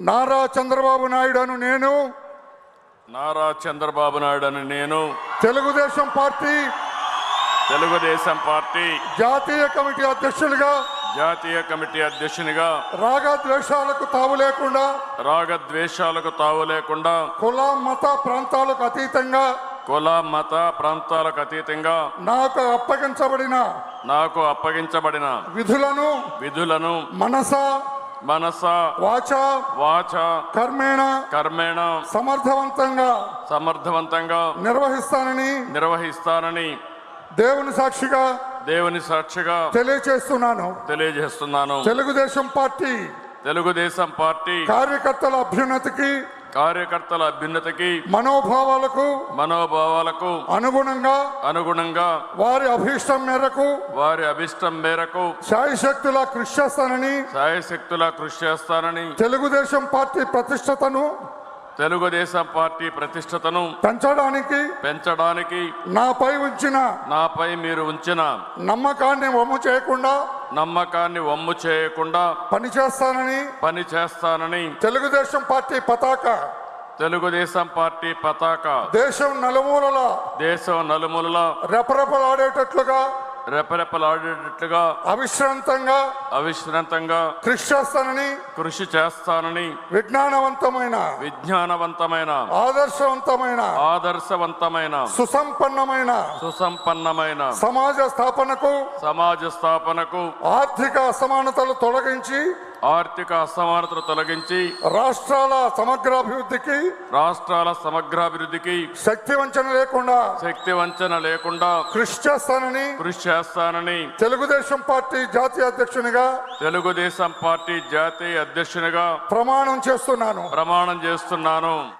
నారా చంద్రబాబు నాయుడు అను నేను నారా చంద్రబాబు నాయుడు అని నేను తెలుగుదేశం పార్టీ తెలుగుదేశం పార్టీ జాతీయ కమిటీ అధ్యక్షులుగా జాతీయ కమిటీ అధ్యక్షునిగా రాగద్వేషాలకు తావు లేకుండా రాగద్వేషాలకు తావు లేకుండా కుల మత ప్రాంతాలకు అతీతంగా కుల మత ప్రాంతాలకు అతీతంగా నాకు అప్పగించబడిన నాకు అప్పగించబడిన విధులను విధులను మనస మనస వాచ వాచ కర్మేణ కర్మేణ సమర్థవంతంగా సమర్థవంతంగా నిర్వహిస్తానని నిర్వహిస్తానని దేవుని సాక్షిగా దేవుని సాక్షిగా తెలియచేస్తున్నాను. తెలియజేస్తున్నాను. తెలుగుదేశం పార్టీ తెలుగుదేశం పార్టీ కార్యకర్తల అభ్యున్నతికి కార్యకర్తల అభ్యున్నతికి మనోభావాలకు మనోభావాలకు అనుగుణంగా అనుగుణంగా వారి అభీష్టం మేరకు వారి అభిష్టం మేరకు శాయశక్తులా కృషి చేస్తానని సాయశక్తులా కృషి చేస్తానని తెలుగుదేశం పార్టీ ప్రతిష్టతను తెలుగుదేశం పార్టీ ప్రతిష్టతను పెంచడానికి పెంచడానికి నాపై ఉంచిన నాపై మీరు ఉంచిన నమ్మకాన్ని వమ్ము చేయకుండా నమ్మకాన్ని వమ్ము చేయకుండా పనిచేస్తానని పని చేస్తానని తెలుగుదేశం పార్టీ పతాక తెలుగుదేశం పార్టీ పతాక దేశం నలుమూలల దేశం నలుమూలల రెపరెపలాడేటట్లుగా రెపరెపలాడేటట్లుగా అవిశ్రాంతంగా అవిశ్రాంతంగా కృషి చేస్తానని కృషి చేస్తానని విజ్ఞానవంతమైన విజ్ఞానవంతమైన ఆదర్శవంతమైన ఆదర్శవంతమైన సుసంపన్నమైన సుసంపన్నమైన సమాజ స్థాపనకు సమాజ స్థాపనకు ఆర్థిక అసమానతలు తొలగించి ఆర్థిక అసమానతలు తొలగించి రాష్ట్రాల సమగ్రాభివృద్ధికి రాష్ట్రాల సమగ్రాభివృద్ధికి శక్తి వంచన లేకుండా శక్తి వంచన లేకుండా కృషి చేస్తానని కృషి చేస్తానని తెలుగుదేశం పార్టీ జాతీయ అధ్యక్షునిగా తెలుగుదేశం పార్టీ జాతీయ అధ్యక్షునిగా ప్రమాణం చేస్తున్నాను. ప్రమాణం చేస్తున్నాను.